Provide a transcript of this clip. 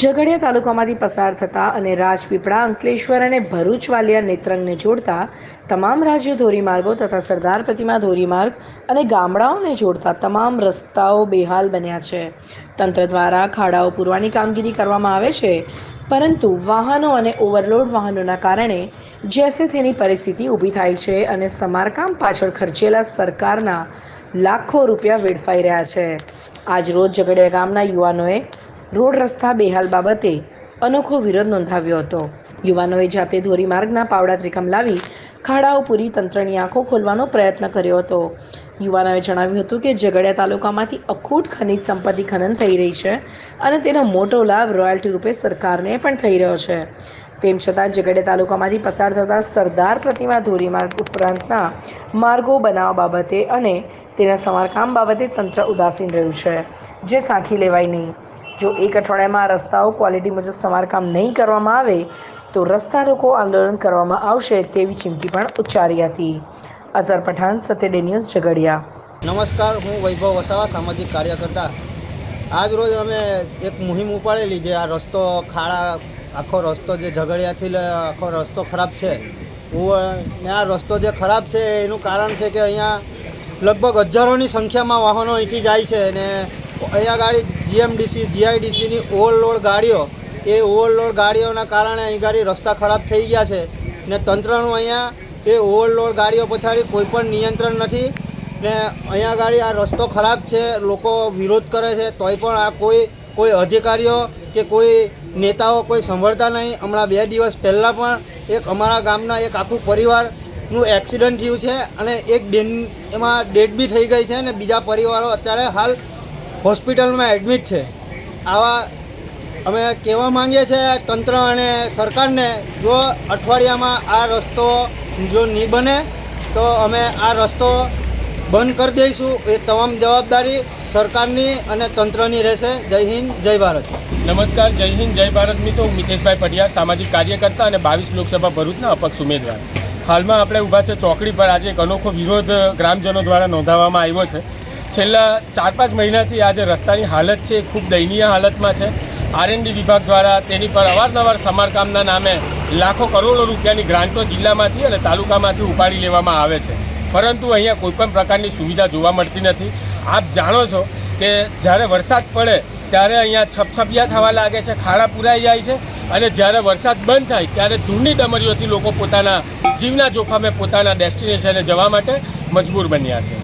ઝઘડિયા તાલુકામાંથી પસાર થતા અને રાજપીપળા, અંકલેશ્વર અને ભરૂચ વાલિયા નેત્રંગને જોડતા તમામ રાજ્ય ધોરીમાર્ગો તથા સરદાર પ્રતિમા ધોરીમાર્ગ અને ગામડાઓને જોડતા તમામ રસ્તાઓ બેહાલ બન્યા છે. તંત્ર દ્વારા ખાડાઓ પૂરવાની કામગીરી કરવામાં આવે છે, પરંતુ વાહનો અને ઓવરલોડ વાહનોના કારણે જેસે તેની પરિસ્થિતિ ઊભી થાય છે અને સમારકામ પાછળ ખર્ચેલા સરકારના લાખો રૂપિયા વેડફાઈ રહ્યા છે. આજ રોજ ઝઘડિયા ગામના યુવાનોએ રોડ રસ્તા બેહાલ બાબતે અનોખો વિરોધ નોંધાવ્યો હતો. યુવાનોએ જાતે ધોરીમાર્ગના પાવડા ત્રિકમ લાવી ખાડાઓ પૂરી તંત્રની આંખો ખોલવાનો પ્રયત્ન કર્યો હતો. યુવાનોએ જણાવ્યું હતું કે ઝઘડિયા તાલુકામાંથી અખૂટ ખનિજ સંપત્તિ ખનન થઈ રહી છે અને તેનો મોટો લાભ રોયલ્ટી રૂપે સરકારને પણ થઈ રહ્યો છે. તેમ છતાં ઝઘડિયા તાલુકામાંથી પસાર થતા સરદાર પ્રતિમા ધોરીમાર્ગ ઉપરાંતના માર્ગો બનાવવા બાબતે અને તેના સમારકામ બાબતે તંત્ર ઉદાસીન રહ્યું છે. જે સાંખી લેવાય નહીં. જો એક અઠવાડિયામાં રસ્તાઓ ક્વોલિટી મુજબ સમારકામ નહીં કરવામાં આવે, તો રસ્તા રોકો આંદોલન કરવામાં આવશે તેવી ચીમકી પણ ઉચ્ચારી હતી. અઝર પઠાણ સત્યડે ન્યૂઝ, ઝઘડિયા. નમસ્કાર, હું વૈભવ વસાવા, સામાજિક કાર્યકર્તા. આજ રોજ અમે એક મુહિમ ઉપાડેલી જે આ રસ્તો ખાડા, આખો રસ્તો જે ઝઘડિયાથી આખો રસ્તો ખરાબ છે હું ને આ રસ્તો જે ખરાબ છે, એનું કારણ છે કે અહીંયા લગભગ હજારોની સંખ્યામાં વાહનો અહીંથી જાય છે ને અહીંયા ગાડી જીએમડીસી જીઆઈડીસીની ઓવરલોડ ગાડીઓ, એ ઓવરલોડ ગાડીઓના કારણે અહીં ગાડી રસ્તા ખરાબ થઈ ગયા છે. ને તંત્રનું અહીંયા એ ઓવરલોડ ગાડીઓ પછાડી કોઈ પણ નિયંત્રણ નથી. ને અહીંયા ગાડી આ રસ્તો ખરાબ છે, લોકો વિરોધ કરે છે, તોય પણ આ કોઈ કોઈ અધિકારીઓ કે કોઈ નેતાઓ કોઈ સંભળતા નહીં. હમણાં બે દિવસ પહેલાં પણ એક અમારા ગામના એક આખું પરિવારનું એક્સિડન્ટ થયું છે અને એક બેન એમાં ડેડ બી થઈ ગઈ છે અને બીજા પરિવારો અત્યારે હાલ હોસ્પિટલમાં એડમિટ છે. આવા અમે કહેવા માંગીએ છીએ તંત્ર અને સરકારને, જો અઠવાડિયામાં આ રસ્તો જો નહીં બને, તો અમે આ રસ્તો બંધ કરી દઈશું. એ તમામ જવાબદારી સરકારની અને તંત્રની રહેશે. જય હિન્દ, જય ભારત. નમસ્કાર, જય હિન્દ, જય ભારત. મિત્રો મિતેશભાઈ પટિયાર સામાજિક કાર્યકર્તા અને બાવીસ લોકસભા ભરૂચના અપક્ષ ઉમેદવાર. હાલમાં આપણે ઊભા છે ચોકડી પર. આજે એક અનોખો વિરોધ ગ્રામજનો દ્વારા નોંધાવવામાં આવ્યો છે. છેલ્લા ચાર પાંચ મહિનાથી આ જે રસ્તાની હાલત છે, એ ખૂબ દયનીય હાલતમાં છે. આરએનડી વિભાગ દ્વારા તેની પર અવારનવાર સમારકામના નામે લાખો કરોડો રૂપિયાની ગ્રાન્ટો જિલ્લામાંથી અને તાલુકામાંથી ઉપાડી લેવામાં આવે છે. પરંતુ અહીંયા કોઈપણ પ્રકારની સુવિધા જોવા મળતી નથી. આપ જાણો છો કે જ્યારે વરસાદ પડે, ત્યારે અહીંયા છપછપિયા થવા લાગે છે, ખાડા પુરાઈ જાય છે અને જ્યારે વરસાદ બંધ થાય, ત્યારે ધૂળની ડમરીઓથી લોકો પોતાના જીવના જોખમે પોતાના ડેસ્ટિનેશને જવા માટે મજબૂર બન્યા છે.